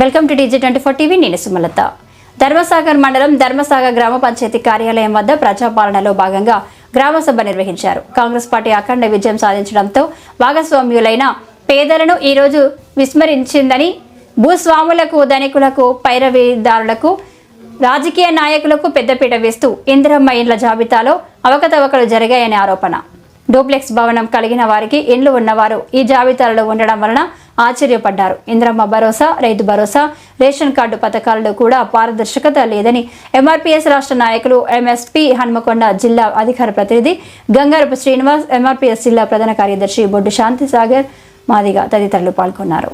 Welcome to DG twenty four TV నేను సుమలత. ధర్మసాగర్ మండలం ధర్మసాగర్ గ్రామ పంచాయతీ కార్యాలయం వద్ద ప్రజాపాలనలో భాగంగా గ్రామ సభ నిర్వహించారు. కాంగ్రెస్ పార్టీ అఖండ విజయం సాధించడంతో భాగస్వామ్యులైన పేదలను ఈరోజు విస్మరించిందని భూస్వాములకు ధనికులకు పైరవీదారులకు రాజకీయ నాయకులకు పెద్దపీట వేస్తూ ఇందిరమ్మ ఇండ్ల జాబితాలో అవకతవకలు జరిగాయనే ఆరోపణ. డూప్లెక్స్ భవనం కలిగిన వారికి ఇండ్లు ఉన్నవారు ఈ జాబితాలలో ఉండడం వలన ఆశ్చర్యపడ్డారు. ఇంద్రమ్మ భరోసా రైతు భరోసా రేషన్ కార్డు పథకాలలో కూడా పారదర్శకత లేదని ఎంఆర్పీఎస్ రాష్ట్ర నాయకులు ఎంఎస్పీ హన్మకొండ జిల్లా అధికార ప్రతినిధి గంగారపు శ్రీనివాస్ ఎంఆర్పీఎస్ జిల్లా ప్రధాన కార్యదర్శి బొడ్డు శాంతిసాగర్ మాదిగా తదితరులు పాల్గొన్నారు.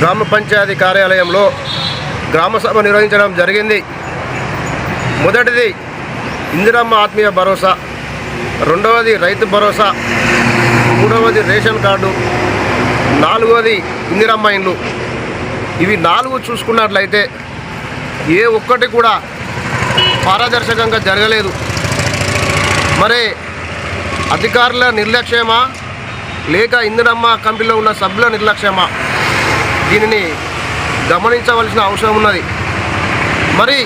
గ్రామ పంచాయతీ కార్యాలయంలో గ్రామ సభ నిర్వహించడం జరిగింది. మొదటిది ఇందిరమ్మ ఆత్మీయ భరోసా రెండవది రైతు భరోసా మూడవది రేషన్ కార్డు నాలుగవది ఇందిరమ్మ ఇండ్లు. ఇవి నాలుగు చూసుకున్నట్లయితే ఏ ఒక్కటి కూడా పారదర్శకంగా జరగలేదు. మరి అధికారుల నిర్లక్ష్యమా? లేక ఇందిరమ్మ కంపెనీలో ఉన్న సభ్యుల నిర్లక్ష్యమా? దీనిని గమనించవలసిన అవసరం ఉన్నది. మరి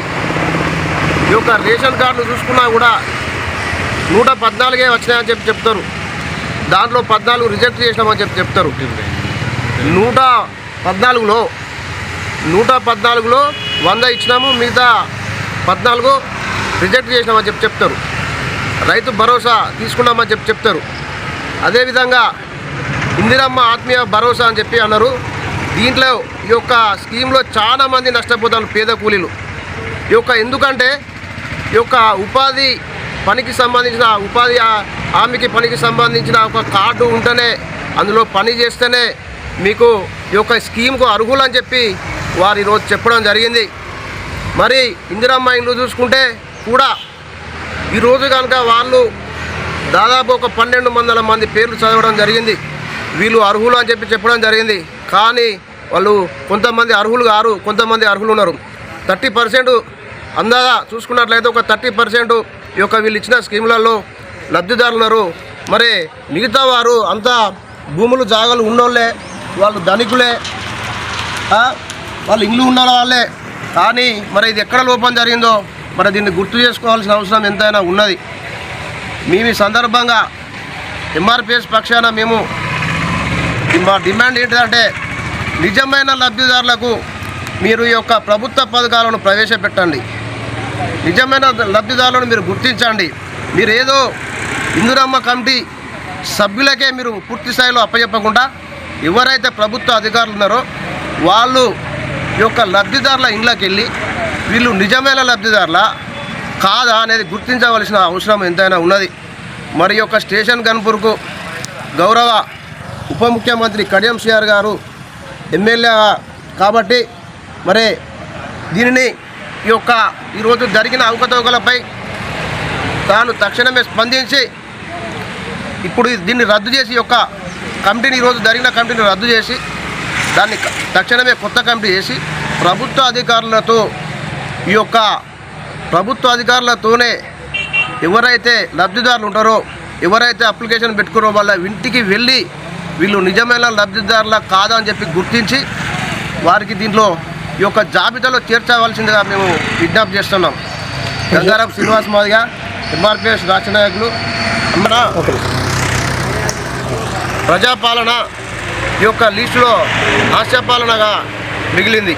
ఈ యొక్క రేషన్ కార్డును చూసుకున్నా కూడా నూట పద్నాలుగే వచ్చినాయని చెప్పి చెప్తారు. దాంట్లో పద్నాలుగు రిజెక్ట్ చేసినామని చెప్పి చెప్తారు. నూట పద్నాలుగులో నూట పద్నాలుగులో వంద ఇచ్చినాము మిగతా పద్నాలుగు రిజెక్ట్ చేసినామని చెప్పి చెప్తారు. రైతు భరోసా తీసుకున్నామని చెప్పి చెప్తారు. అదేవిధంగా ఇందిరమ్మ ఆత్మీయ భరోసా అని చెప్పి అన్నారు. దీంట్లో ఈ యొక్క స్కీమ్లో చాలామంది నష్టపోతారు పేద కూలీలు. ఈ యొక్క ఎందుకంటే ఈ యొక్క ఉపాధి పనికి సంబంధించిన ఉపాధి హామీకి పనికి సంబంధించిన ఒక కార్డు ఉంటేనే అందులో పని చేస్తేనే మీకు ఈ యొక్క స్కీమ్కు అర్హులు అని చెప్పి వారు ఈరోజు చెప్పడం జరిగింది. మరి ఇందిరమ్మ ఇండ్లు చూసుకుంటే కూడా ఈరోజు కనుక వాళ్ళు దాదాపు ఒక పన్నెండు వందల మంది పేర్లు చదవడం జరిగింది. వీళ్ళు అర్హులు అని చెప్పి చెప్పడం జరిగింది. కానీ వాళ్ళు కొంతమంది అర్హులు గారు కొంతమంది అర్హులు ఉన్నారు. థర్టీ పర్సెంట్ అందాగా చూసుకున్నట్లయితే ఒక థర్టీ పర్సెంట్ ఈ యొక్క వీళ్ళు ఇచ్చిన స్కీములలో లబ్ధిదారులు ఉన్నారు. మరి మిగతా వారు అంతా భూములు జాగాలు ఉన్నోళ్ళే వాళ్ళు ధనికులే వాళ్ళు ఇల్లు ఉన్న వాళ్ళే. కానీ మరి ఇది ఎక్కడ లోపం జరిగిందో మరి దీన్ని గుర్తు చేసుకోవాల్సిన అవసరం ఎంతైనా ఉన్నది. మేము ఈ సందర్భంగా ఎంఆర్పిఎస్ పక్షాన మేము మా డిమాండ్ ఏంటంటే నిజమైన లబ్ధిదారులకు మీరు ఈ యొక్క ప్రభుత్వ పథకాలను ప్రవేశపెట్టండి. నిజమైన లబ్ధిదారులను మీరు గుర్తించండి. మీరు ఏదో ఇందిరమ్మ కమిటీ సభ్యులకే మీరు పూర్తి స్థాయిలో అప్పచెప్పకుండా ఎవరైతే ప్రభుత్వ అధికారులు ఉన్నారో వాళ్ళు యొక్క లబ్ధిదారుల ఇండ్లకి వెళ్ళి వీళ్ళు నిజమైన లబ్ధిదారుల కాదా అనేది గుర్తించవలసిన అవసరం ఎంతైనా ఉన్నది. మరి యొక్క స్టేషన్ గన్పూర్కు గౌరవ ఉప ముఖ్యమంత్రి కడియం సిఆర్ గారు ఎమ్మెల్యే కాబట్టి మరి దీనిని ఈ యొక్క ఈరోజు జరిగిన అవకతవకలపై తాను తక్షణమే స్పందించి ఇప్పుడు దీన్ని రద్దు చేసి యొక్క కమిటీని ఈరోజు జరిగిన కమిటీని రద్దు చేసి దాన్ని తక్షణమే కొత్త కమిటీ చేసి ప్రభుత్వ అధికారులతో ఈ యొక్క ప్రభుత్వ అధికారులతోనే ఎవరైతే లబ్ధిదారులు ఉంటారో ఎవరైతే అప్లికేషన్ పెట్టుకున్నారో వాళ్ళ ఇంటికి వెళ్ళి వీళ్ళు నిజమైన లబ్ధిదారుల కాదా అని చెప్పి గుర్తించి వారికి దీంట్లో ఈ యొక్క జాబితాలో చేర్చవలసిందిగా మేము విజ్ఞప్తి చేస్తున్నాం. గంగారాం శ్రీనివాస్ మాదిగా ఎంఆర్పిఎస్ రాష్ట్ర నాయకులు ప్రజాపాలన ఈ యొక్క లిస్టులో హాస్యపాలనగా మిగిలింది.